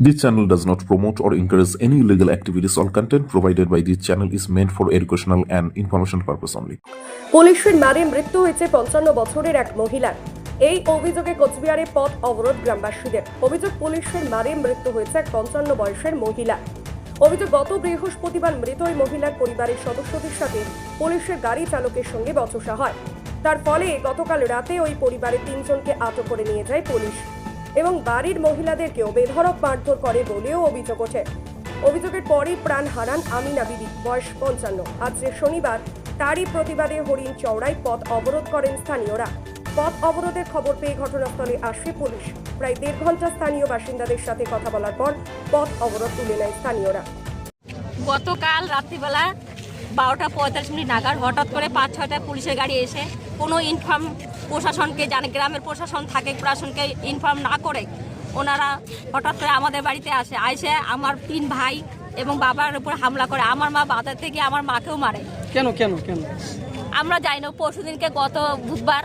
This channel does not promote or encourage any illegal activities. All content provided by this channel is meant for educational and information purpose only. পুলিশের মারে মৃত্যু হয়েছে পঞ্চান্ন বছরের এক মহিলার। এই অভিযোগে কোচবিহারে পথ অবরোধ গ্রামবাসীদের। অভিযোগ পুলিশের মারে মৃত্যু হয়েছে এক পঞ্চান্ন বয়সের মহিলা অভিযোগ, গত বৃহস্পতিবার মৃত ওই মহিলার পরিবারের সদস্যদের সাথে পুলিশের গাড়ি চালকের সঙ্গে বচসা হয়। তার ফলে গতকাল রাতে ওই পরিবারের তিনজনকে আটক করে নিয়ে যায় পুলিশ। এবং বাড়ির মহিলাদেরকেও বেধড়ক মারধর করে বলেও অভিযোগ ওঠে। অভিযোগের পরই প্রাণ হারান আমিনা বিবি বয়স পঞ্চান্ন। আজ শনিবার তারই প্রতিবাদে হরিণ চওড়ায় পথ অবরোধ করেন স্থানীয়রা। পথ অবরোধের খবর পেয়ে ঘটনাস্থলে আসে পুলিশ। প্রায় দেড় ঘণ্টা স্থানীয় বাসিন্দাদের সাথে কথা বলার পর পথ অবরোধ তুলে নেয় স্থানীয়রা। গতকাল রাত্রিবেলা বারোটা পঁয়তাল্লিশ মিনিট নাগাদ হঠাৎ করে পাঁচ ছয়টা পুলিশের গাড়ি এসে কোনো ইনফর্ম প্রশাসনকে জানে গ্রামের প্রশাসন থাকে প্রশাসনকে ইনফর্ম না করে ওনারা হঠাৎ করে আমাদের বাড়িতে আসে আইসে আমার তিন ভাই এবং বাবার উপর হামলা করে। আমার মা বাজার থেকে আমার মাকেও মারে। কেন কেন কেন? আমরা যাই না পরশুদিনকে গত বুধবার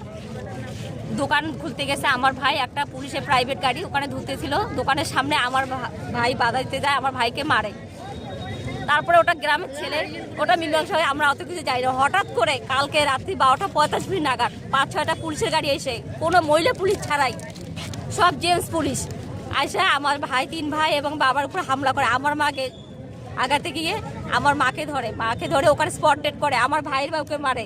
দোকান খুলতে গেছে আমার ভাই একটা পুলিশের প্রাইভেট গাড়ি ওখানে ধুতেছিল দোকানের সামনে আমার ভাই বাধা দিতে যায় আমার ভাইকে মারে। তারপরে ওটা গ্রামের ছেলে, ওটা মীমাংসা হয়ে আমরা অত কিছু যাই না। হঠাৎ করে কালকে রাত্রি বারোটা পঁয়তাল্লিশ মিনিট নাগাদ, পাঁচ, ছয়টা পুলিশের গাড়ি এসে, কোনো মহিলা পুলিশ ছাড়াই, সব জেন্টস পুলিশ আসে আমার ভাই, তিন ভাই এবং বাবার উপর হামলা করে। আমার মাকে আগাতে গিয়ে, আমার মাকে ধরে মাকে ধরে ওখানে স্পট ডেট করে। আমার ভাইয়ের বাবুকে মারে।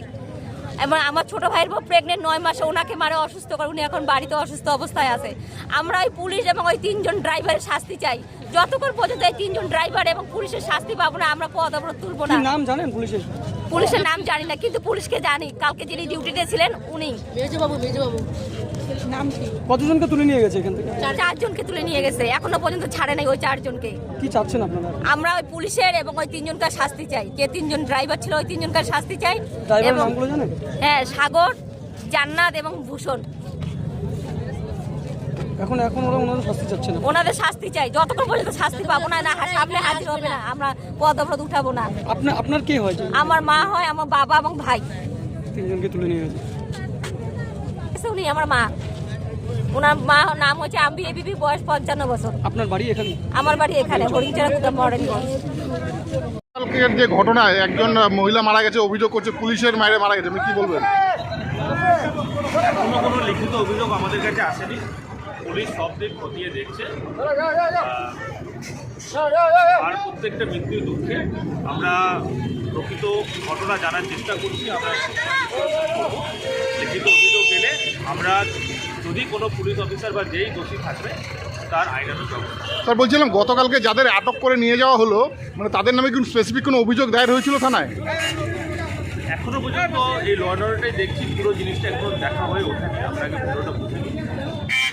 এবং আমার ছোট ভাইয়ের বউ প্রেগনেন্ট নয় মাসে ওনাকে মারে অসুস্থ করে, উনি এখন বাড়িতে অসুস্থ অবস্থায় আছে। আমরা ওই পুলিশ এবং ওই তিনজন ড্রাইভারের শাস্তি চাই। যতক্ষণ পর্যন্ত এই তিনজন ড্রাইভার এবং পুলিশের শাস্তি পাবো না, আমরা পদ অবরোধ তুলবো না। নাম জানেন পুলিশের? পুলিশের নাম জানি না কিন্তু পুলিশকে জানি। কালকে যিনি ডিউটিতে ছিলেন উনি। কতজনকে তুলে নিয়ে গেছে এখান থেকে? চারজনকে তুলে নিয়ে গেছে। এখনও পর্যন্ত ছাড়ে নাই ওই চারজনকে। কি চাচ্ছেন আপনারা? আমরা ওই পুলিশের এবং ওই তিনজনকার শাস্তি চাই। যে তিনজন ড্রাইভার ছিল ওই তিনজনকার শাস্তি চাই। এবং নামগুলো জানেন? হ্যাঁ সাগর জান্নাত এবং ভূষণ। এখন এখন ওরা ওনারা শাস্তি চাচ্ছে না। ওনাদের শাস্তি চাই। যতক্ষণ পর্যন্ত শাস্তি পাবো না না সামনে হাজির হবে না আমরা পদ অবরোধ উঠাবো না। আপনার আপনার কে হয়েছে আমার মা হয় আমার বাবা এবং ভাই। তিনজনকে তুলে নিয়ে গেছে। উনি আমার মা। ওনার মা নাম হচ্ছে আম্বি বিবি বয়স পঞ্চান্ন বছর। আপনার বাড়ি এখানে? আমার বাড়ি এখানে হরিচারা মডেল কালকের যে ঘটনায় একজন মহিলা মারা গেছে অভিযোগ করছে পুলিশের মায়ের মারা গেছে। আপনি কি বলবেন? কোনো কোনো লিখিত অভিযোগ আমাদের কাছে আসেনি। পুলিশ সব দিক খতিয়ে দেখছে। আর প্রত্যেকটা মৃত্যু দুঃখে আমরা প্রকৃত ঘটনা জানার চেষ্টা করছি আমরা লিখিত অভিযোগ এলে আমরা যদি কোনো পুলিশ অফিসার বা যেই দোষী থাকবে তার আইনানুগ ব্যবস্থা। স্যার বলছিলাম গতকালকে যাদের আটক করে নিয়ে যাওয়া হলো মানে তাদের নামে কোনো স্পেসিফিক কোনো অভিযোগ দায়ের হয়েছিল থানায়? এখনও পর্যন্ত এই ল অর্ডারটাই দেখছি পুরো জিনিসটা এখনও দেখা হয়ে ওঠেনি আমরা আগে পুরোটা বুঝে নিই কি আছে, আমরা জানি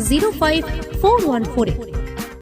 zero five four one four